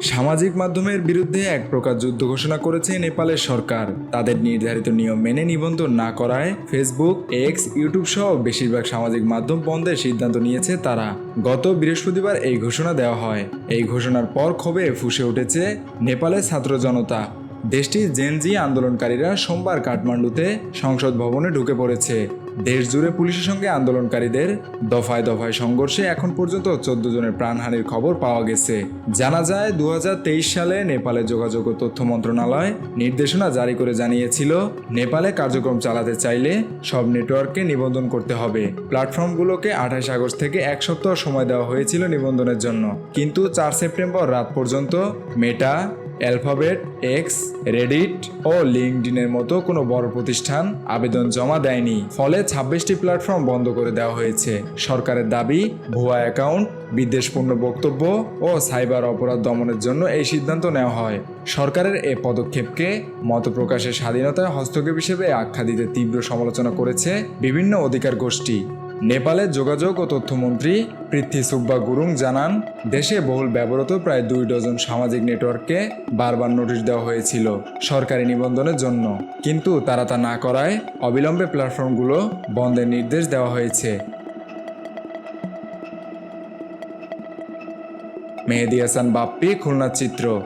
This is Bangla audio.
সামাজিক মাধ্যমের বিরুদ্ধে এক প্রকার যুদ্ধ ঘোষণা করেছে নেপালের সরকার। তাদের নির্ধারিত নিয়ম মেনে নিবন্ধন না করায় ফেসবুক, এক্স, ইউটিউব সহ বেশিরভাগ সামাজিক মাধ্যম বন্ধের সিদ্ধান্ত নিয়েছে তারা। গত বৃহস্পতিবার এই ঘোষণা দেওয়া হয়। এই ঘোষণার পর ক্ষোভে ফুসে উঠেছে নেপালের ছাত্র জনতা। দেশটির জেনজি আন্দোলনকারীরা সোমবার কাঠমান্ডুতে সংসদ ভবনে ঢুকে পড়েছে। দেশ জুড়ে পুলিশের সঙ্গে আন্দোলনকারীদের দফায় দফায় সংঘর্ষে এখন পর্যন্ত চোদ্দ জনের প্রাণহানির খবর পাওয়া গেছে। জানা যায় দু হাজার তেইশ সালে নেপালে যোগাযোগ ও তথ্য মন্ত্রণালয় নির্দেশনা জারি করে জানিয়েছিল, নেপালে কার্যক্রম চালাতে চাইলে সব নেটওয়ার্ককে নিবন্ধন করতে হবে। প্ল্যাটফর্মগুলোকে আঠাশ আগস্ট থেকে এক সপ্তাহ সময় দেওয়া হয়েছিল নিবন্ধনের জন্য। কিন্তু চার সেপ্টেম্বর রাত পর্যন্ত মেটা অ্যালফাবেট এক্স রেডিট ও লিঙ্কডিনের মতো কোনো বড় প্রতিষ্ঠান আবেদন জমা দেয়নি। ফলে ছাব্বিশটি প্ল্যাটফর্ম বন্ধ করে দেওয়া হয়েছে। সরকারের দাবি, ভুয়া অ্যাকাউন্ট বিদ্বেষপূর্ণ বক্তব্য ও সাইবার অপরাধ দমনের জন্য এই সিদ্ধান্ত নেওয়া হয়। সরকারের এ পদক্ষেপকে মত প্রকাশের স্বাধীনতায় হস্তক্ষেপ হিসেবে আখ্যা দিতে তীব্র সমালোচনা করেছে বিভিন্ন অধিকার গোষ্ঠী নেপালের যোগাযোগ ও তথ্যমন্ত্রী পৃথ্বী সুব্বা গুরুং জানান, দেশে বহুল ব্যবহৃত প্রায় দুই ডজন সামাজিক নেটওয়ার্ককে বারবার নোটিশ দেওয়া হয়েছিল সরকারি নিবন্ধনের জন্য। কিন্তু তারা তা না করায় অবিলম্বে প্ল্যাটফর্মগুলো বন্ধের নির্দেশ দেওয়া হয়েছে। মেহেদি হাসান বাপ্পি খুলনার চিত্র।